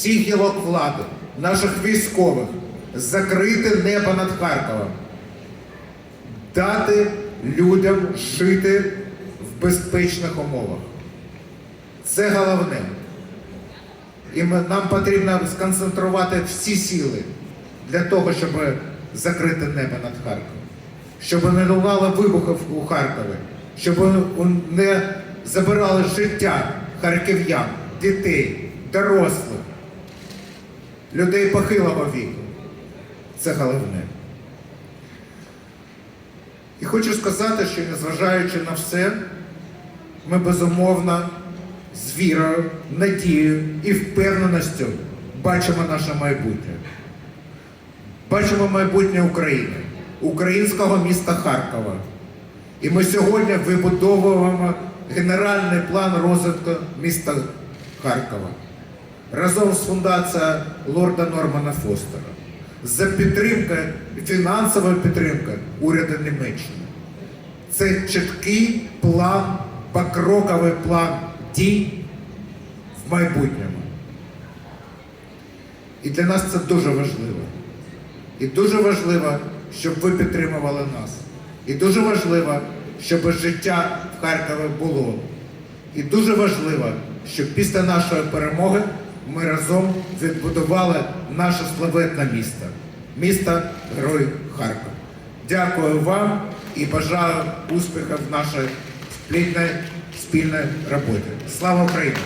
всіх гілок влади, наших військових, закрити небо над Харковом, дати людям жити в безпечних умовах. Це головне. І ми, нам потрібно сконцентрувати всі сили для того, щоб закрити небо над Харковом, щоб не лунало вибухів у Харкові, щоб не забирали життя харків'ян, дітей, дорослих, людей похилого віку. Це головне. І хочу сказати, що незважаючи на все, ми безумовно з вірою, надією і впевненістю бачимо наше майбутнє. Бачимо майбутнє України, українського міста Харкова. І ми сьогодні вибудовуємо генеральний план розвитку міста Харкова разом з фундацією лорда Нормана Фостера за підтримкою, фінансовою підтримкою уряду Німеччини. Це чіткий план, покроковий план дій в майбутньому. І для нас це дуже важливо. І дуже важливо, щоб ви підтримували нас. І дуже важливо, щоб життя в Харкові було. І дуже важливо, щоб після нашої перемоги ми разом відбудували наше славетне місто. Місто Герой Харків. Дякую вам і бажаю успіхів в нашій спільній спільній роботі. Слава Україні!